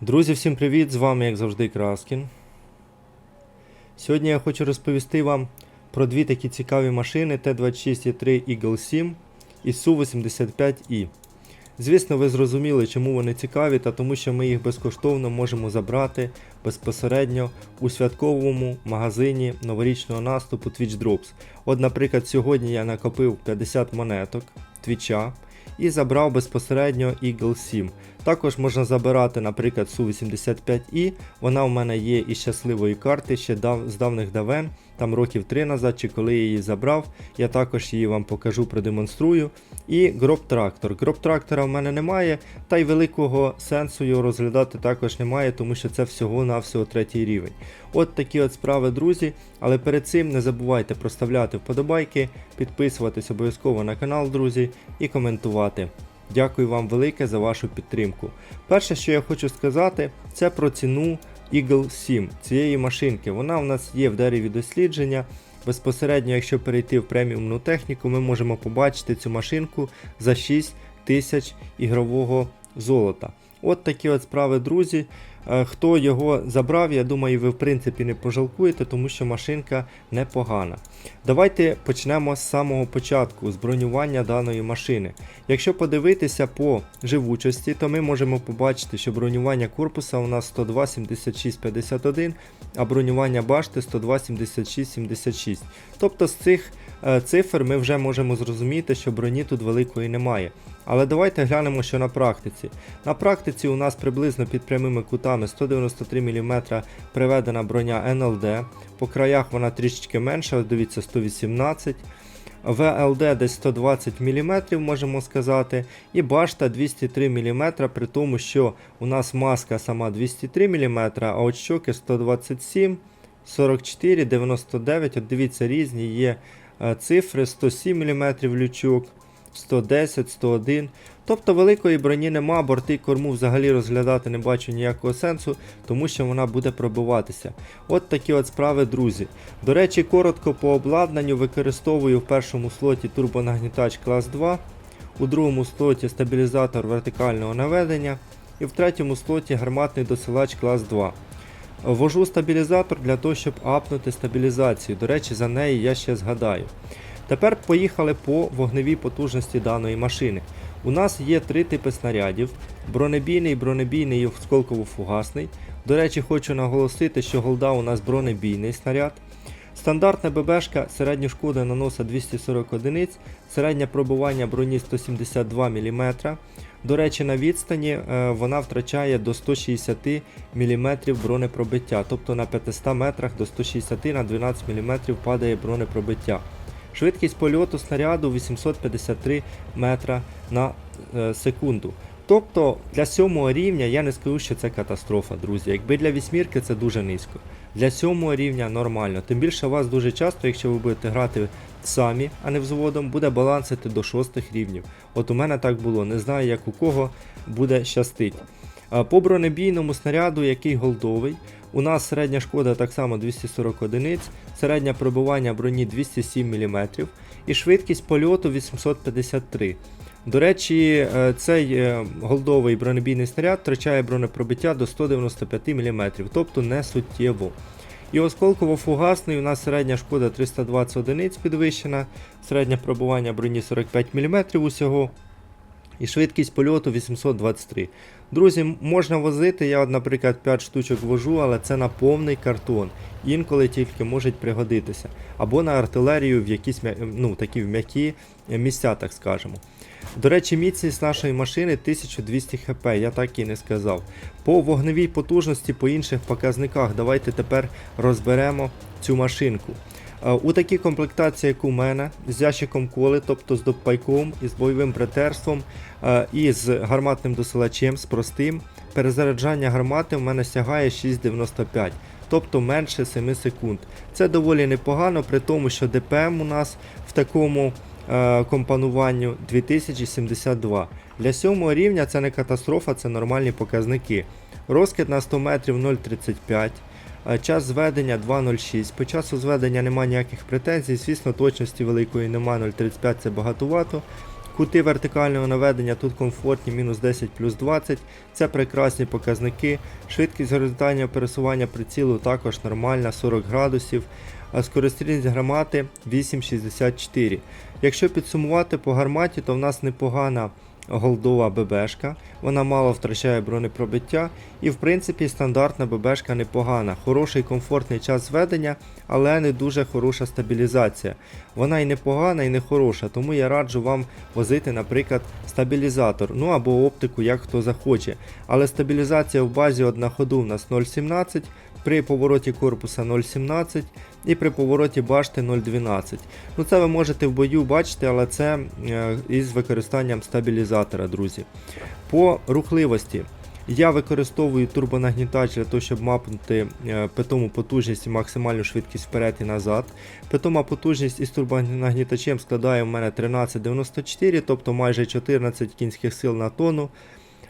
Друзі, всім привіт! З вами, як завжди, Краскін. Сьогодні я хочу розповісти вам про дві такі цікаві машини Т-26Е3 Eagle 7 і Су-85І. Звісно, ви зрозуміли, чому вони цікаві, та тому що ми їх безкоштовно можемо забрати безпосередньо у святковому магазині новорічного наступу Twitch Drops. От, наприклад, сьогодні я накопив 50 монеток твіча і забрав безпосередньо Eagle 7. Також можна забирати, наприклад, Су-85І. Вона в мене є із щасливої карти ще дав, з давних давен, там років 3 назад, чи коли я її забрав. Я також її вам покажу, продемонструю. І гроб трактор. Гроб трактора в мене немає, та й великого сенсу його розглядати також немає, тому що це всього-навсього третій рівень. От такі от справи, друзі. Але перед цим не забувайте проставляти вподобайки, підписуватись обов'язково на канал, друзі, і коментувати. Дякую вам велике за вашу підтримку. Перше, що я хочу сказати, це про ціну Eagle 7 цієї машинки. Вона у нас є в дереві дослідження. Безпосередньо, якщо перейти в преміумну техніку, ми можемо побачити цю машинку за 6 тисяч ігрового золота. От такі от справи, друзі. Е, Хто його забрав, я думаю, ви в принципі не пожалкуєте, тому що машинка непогана. Давайте почнемо з самого початку, з бронювання даної машини. Якщо подивитися по живучості, то ми можемо побачити, що бронювання корпуса у нас 102 76 51, а бронювання башти 102 76 76. Тобто з цих е, цифр ми вже можемо зрозуміти, що броні тут великої немає. Але давайте глянемо, що на практиці. На практиці у нас приблизно під прямими кутами 193 мм приведена броня NLD. По краях вона трішечки менша, дивіться 118 ВЛД десь 120 мм, можемо сказати, і башта 203 мм, при тому, що у нас маска сама 203 мм, а от щоки 127, 44, 99. От дивіться, різні є е, цифри: 107 мм лючок. 110, 101. Тобто великої броні нема, борти корму взагалі розглядати не бачу ніякого сенсу, тому що вона буде пробиватися. От такі от справи, друзі. До речі, коротко по обладнанню використовую в першому слоті турбонагнітач клас 2, у другому слоті стабілізатор вертикального наведення і в третьому слоті гарматний досилач клас 2. Ввожу стабілізатор для того, щоб апнути стабілізацію. До речі, за неї я ще згадаю. Тепер поїхали по вогневій потужності даної машини. У нас є три типи снарядів: бронебійний, бронебійний і осколково-фугасний. До речі, хочу наголосити, що голда у нас бронебійний снаряд. Стандартна ББшка середня шкода наносить 240 одиниць, середнє пробування броні 172 мм. До речі, на відстані е, вона втрачає до 160 мм бронепробиття, тобто на 500 метрах до 160 на 12 мм падає бронепробиття. Швидкість польоту снаряду 853 метра на е, секунду. Тобто для сьомого рівня я не скажу, що це катастрофа, друзі. Якби для вісьмірки це дуже низько. Для сьомого рівня нормально. Тим більше у вас дуже часто, якщо ви будете грати самі, а не взводом, буде балансити до шостих рівнів. От у мене так було. Не знаю, як у кого буде щастить. По бронебійному снаряду, який голдовий, у нас середня шкода так само 240 одиниць, середнє пробивання броні 207 мм і швидкість польоту 853. До речі, е, цей е, голдовий бронебійний снаряд втрачає бронепробиття до 195 мм, тобто не суттєво. І осколково-фугасний у нас середня шкода 320 одиниць підвищена, середнє пробування броні 45 мм усього. І швидкість польоту 823. Друзі, можна возити, я, наприклад, 5 штучок вожу, але це на повний картон. Інколи тільки можуть пригодитися. Або на артилерію в якісь ну, такі м'які місця, так скажемо. До речі, міцність нашої машини 1200 хп, я так і не сказав. По вогневій потужності, по інших показниках, давайте тепер розберемо цю машинку. У такій комплектації, як у мене, з ящиком коли, тобто з допайком, із бойовим братерством, і з гарматним досилачем, з простим, перезаряджання гармати в мене сягає 6,95, тобто менше 7 секунд. Це доволі непогано, при тому, що ДПМ у нас в такому компонуванню 2072. Для сьомого рівня це не катастрофа, це нормальні показники. Розкид на 100 метрів 0,35. Е, Час зведення 2.06. По часу зведення немає ніяких претензій. Звісно, точності великої немає, 0.35 це багатувато. Кути вертикального наведення тут комфортні, мінус 10 плюс 20. Це прекрасні показники. Швидкість горизонтального пересування прицілу також нормальна, 40 градусів. А скорострільність гармати 8,64. Якщо підсумувати по гарматі, то в нас непогана голдова ББшка. Вона мало втрачає бронепробиття. І в принципі стандартна ББшка непогана. Хороший комфортний час зведення, але не дуже хороша стабілізація. Вона і непогана, і не хороша, тому я раджу вам возити, наприклад, стабілізатор, ну або оптику, як хто захоче. Але стабілізація в базі от на ходу у нас 0,17, при повороті корпуса 0,17 і при повороті башти 0,12. Ну це ви можете в бою бачити, але це е, із використанням стабілізатора, друзі. По рухливості. Я використовую турбонагнітач для того, щоб мапнути е, питому потужність і максимальну швидкість вперед і назад. Питома потужність із турбонагнітачем складає в мене 13,94, тобто майже 14 кінських сил на тонну.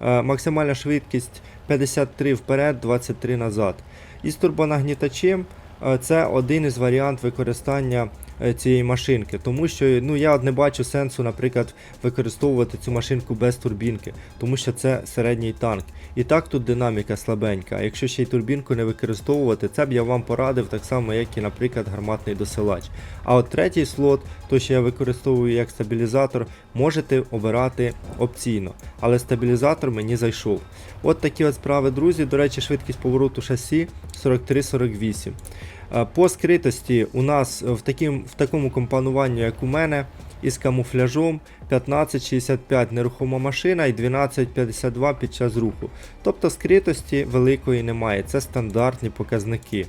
Е, Максимальна швидкість 53 вперед, 23 назад. Із турбонагнітачем. Е, це один із варіантів використання цієї машинки, тому що ну, я не бачу сенсу, наприклад, використовувати цю машинку без турбінки, тому що це середній танк. І так тут динаміка слабенька. А якщо ще й турбінку не використовувати, це б я вам порадив так само, як і, наприклад, гарматний досилач. А от третій слот, то що я використовую як стабілізатор, можете обирати опційно. Але стабілізатор мені зайшов. От такі от справи, друзі. До речі, швидкість повороту шасі 43-48. Е, По скритості у нас в, таким, в такому компонуванні, як у мене, із камуфляжом 1565 нерухома машина і 1252 під час руху. Тобто скритості великої немає, це стандартні показники.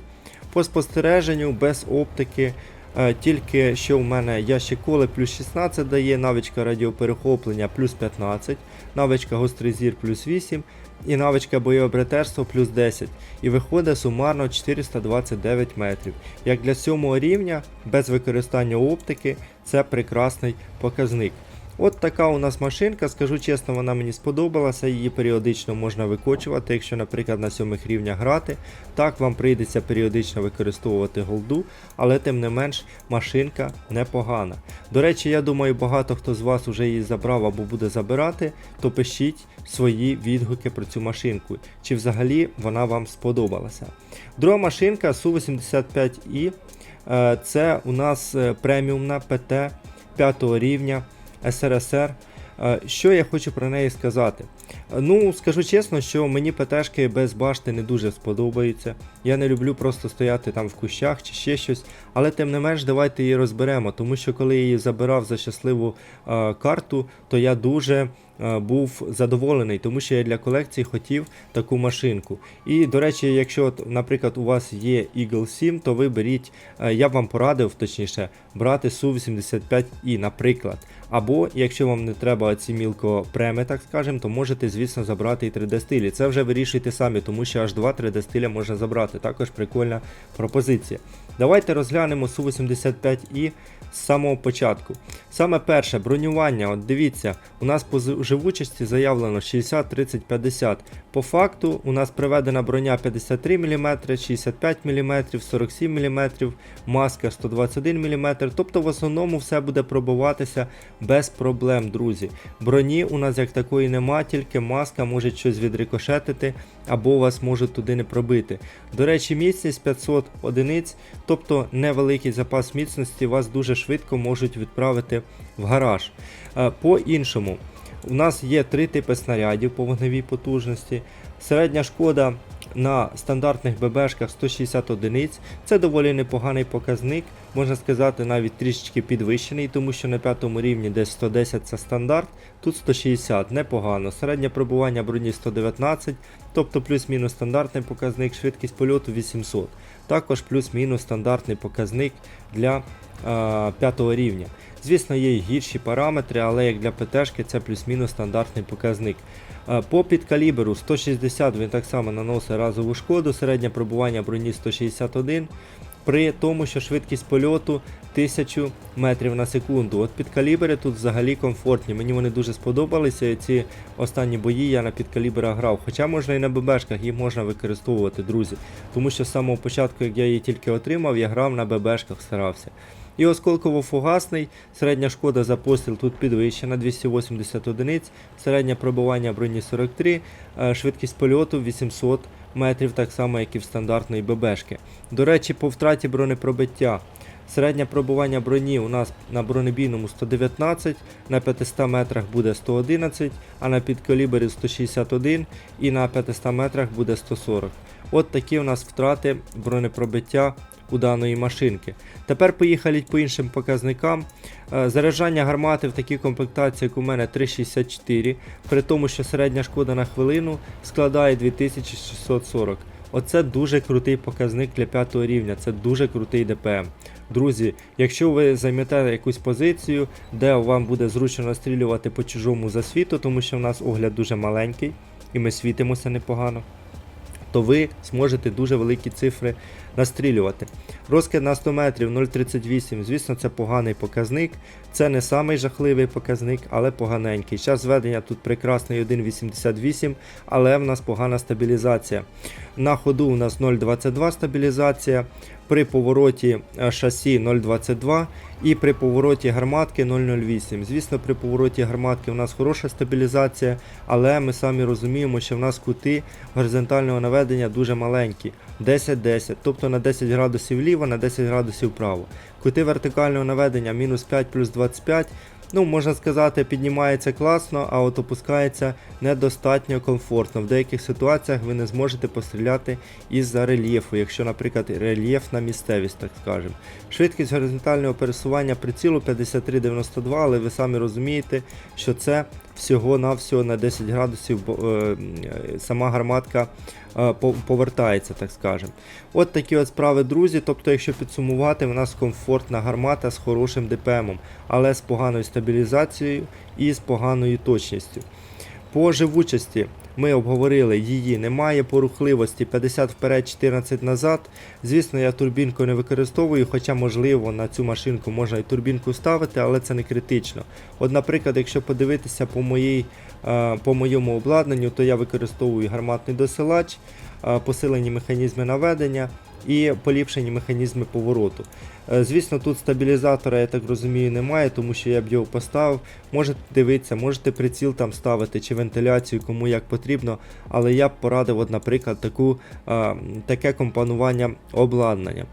По спостереженню без оптики. Е, Тільки що в мене ящик коли плюс 16 дає, навичка радіоперехоплення плюс 15, навичка гострий зір плюс 8 і навичка бойове братерство плюс 10. І виходить сумарно 429 метрів. Як для сьомого рівня, без використання оптики, це прекрасний показник. От така у нас машинка, скажу чесно, вона мені сподобалася, її періодично можна викочувати, якщо, наприклад, на сьомих рівнях грати. Так, вам прийдеться періодично використовувати голду, але тим не менш машинка непогана. До речі, я думаю, багато хто з вас вже її забрав або буде забирати, то пишіть свої відгуки про цю машинку, чи взагалі вона вам сподобалася. Друга машинка Су-85І. Е, Це у нас е, преміумна ПТ 5 рівня. СРСР. Е, Що я хочу про неї сказати? Е, Ну, скажу чесно, що мені ПТшки без башти не дуже сподобаються. Я не люблю просто стояти там в кущах чи ще щось. Але тим не менш, давайте її розберемо, тому що коли я її забирав за щасливу е, карту, то я дуже був задоволений, тому що я для колекції хотів таку машинку. І, до речі, якщо, наприклад, у вас є Eagle 7, то ви беріть, е, я б вам порадив, точніше, брати Су-85І, наприклад. Або, якщо вам не треба ці мілко преми, так скажемо, то можете, звісно, забрати і 3D стилі. Це вже вирішуйте самі, тому що аж два 3D стиля можна забрати. Також прикольна пропозиція. Давайте розглянемо Су-85І з самого початку. Саме перше бронювання, от дивіться, у нас живучості заявлено 60, 30, 50. По факту у нас приведена броня 53 мм, 65 мм, 47 мм, маска 121 мм. Тобто в основному все буде пробуватися без проблем, друзі. Броні у нас як такої нема, тільки маска може щось відрикошетити або вас можуть туди не пробити. До речі, міцність 500 одиниць, тобто невеликий запас міцності вас дуже швидко можуть відправити в гараж. Е, По іншому, у нас є три типи снарядів по вогневій потужності. Середня шкода на стандартних ББшках 160 одиниць. Це доволі непоганий показник, можна сказати, навіть трішечки підвищений, тому що на п'ятому рівні десь 110 це стандарт, тут 160, непогано. Середнє пробування броні 119, тобто плюс-мінус стандартний показник, швидкість польоту 800. Також плюс-мінус стандартний показник для п'ятого рівня. Звісно, є й гірші параметри, але як для ПТшки це плюс-мінус стандартний показник. Е, По підкаліберу 160 він так само наносить разову шкоду, середнє пробування броні 161, при тому, що швидкість польоту 1000 метрів на секунду. От підкалібери тут взагалі комфортні. Мені вони дуже сподобалися. Ці останні бої я на підкаліберах грав. Хоча можна і на ББшках, їх можна використовувати, друзі. Тому що з самого початку, як я її тільки отримав, я грав на ББшках, старався. І осколково-фугасний, середня шкода за постріл тут підвищена 280 одиниць, середнє пробивання броні 43, е, швидкість польоту 800 метрів, так само як і в стандартної ББшки. До речі, по втраті бронепробиття. Середнє пробування броні у нас на бронебійному 119, на 500 метрах буде 111, а на підкалібері 161 і на 500 метрах буде 140. От такі у нас втрати бронепробиття у даної машинки. Тепер поїхали по іншим показникам. Е, Заряджання гармати в такій комплектації, як у мене 3,64, при тому, що середня шкода на хвилину складає 2640. Оце дуже крутий показник для 5 рівня, це дуже крутий ДПМ. Друзі, якщо ви займете якусь позицію, де вам буде зручно настрілювати по чужому засвіту, тому що в нас огляд дуже маленький і ми світимося непогано, то ви зможете дуже великі цифри настрілювати. Розкид на 100 метрів 0,38, звісно, це поганий показник. Це не самий жахливий показник, але поганенький. Час зведення тут прекрасний 1,88, але в нас погана стабілізація. На ходу у нас 0,22 стабілізація, при повороті е, шасі 0,22 і при повороті гарматки 0,08. Звісно, при повороті гарматки у нас хороша стабілізація, але ми самі розуміємо, що в нас кути горизонтального наведення дуже маленькі. 10-10, тобто на 10 градусів вліво, на 10 градусів вправо. Кути вертикального наведення мінус 5 плюс 25. Ну, можна сказати, піднімається класно, а от опускається недостатньо комфортно. В деяких ситуаціях ви не зможете постріляти із-за рельєфу, якщо, наприклад, рельєф на місцевість, так скажемо. Швидкість горизонтального пересування прицілу 53,92, але ви самі розумієте, що це всього-навсього на 10 градусів е, е, сама гарматка е, повертається, так скажемо. От такі от справи, друзі. Тобто, якщо підсумувати, в нас комфортна гармата з хорошим ДПМом, але з поганою стабілізацією і з поганою точністю. По живучості ми обговорили, її немає по рухливості 50 вперед, 14 назад. Звісно, я турбінку не використовую, хоча можливо на цю машинку можна і турбінку ставити, але це не критично. От, наприклад, якщо подивитися по, моїй, е, по моєму обладнанню, то я використовую гарматний досилач, е, посилені механізми наведення і поліпшені механізми повороту. Е, Звісно, тут стабілізатора, я так розумію, немає, тому що я б його поставив. Можете дивитися, можете приціл там ставити чи вентиляцію, кому як потрібно, але я б порадив, от, наприклад, таку, е, таке компонування обладнання.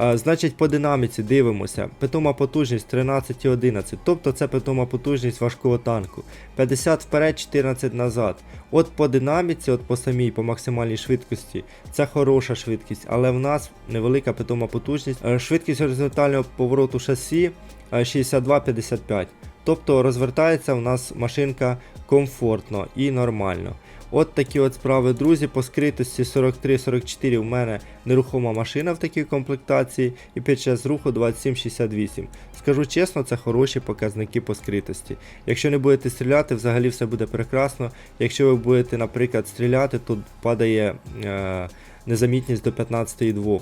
Е, Значить, по динаміці дивимося. Питома потужність 13,11, тобто це питома потужність важкого танку. 50 вперед, 14 назад. От по динаміці, от по самій, по максимальній швидкості, це хороша швидкість, але в нас невелика питома потужність. Е, Швидкість горизонтального повороту шасі е, 62-55. Тобто розвертається у нас машинка комфортно і нормально. От такі от справи, друзі. По скритості 43-44 у мене нерухома машина в такій комплектації і під час руху 27-68. Скажу чесно, це хороші показники по скритості. Якщо не будете стріляти, взагалі все буде прекрасно. Якщо ви будете, наприклад, стріляти, тут падає. Е- Незамітність до 15,2.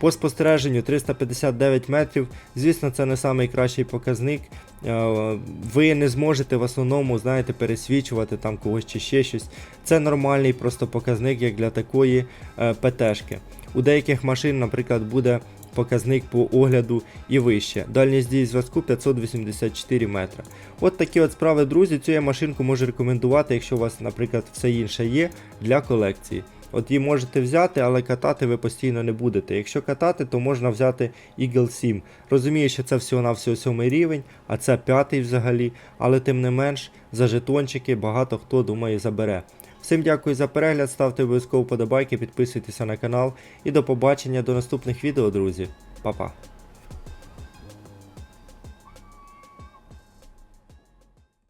По спостереженню 359 метрів. Звісно, це не найкращий показник. Е, Ви не зможете в основному, знаєте, пересвічувати там когось чи ще щось. Це нормальний просто показник, як для такої е, ПТшки. У деяких машин, наприклад, буде показник по огляду і вище. Дальність дії зв'язку 584 метри. От такі от справи, друзі. Цю я машинку можу рекомендувати, якщо у вас, наприклад, все інше є для колекції. От її можете взяти, але катати ви постійно не будете. Якщо катати, то можна взяти Eagle 7. Розумію, що це всього-навсього 7 рівень, а це п'ятий взагалі, але тим не менш за жетончики багато хто думає забере. Всім дякую за перегляд, ставте обов'язково подобайки, підписуйтеся на канал і до побачення до наступних відео, друзі. Па-па.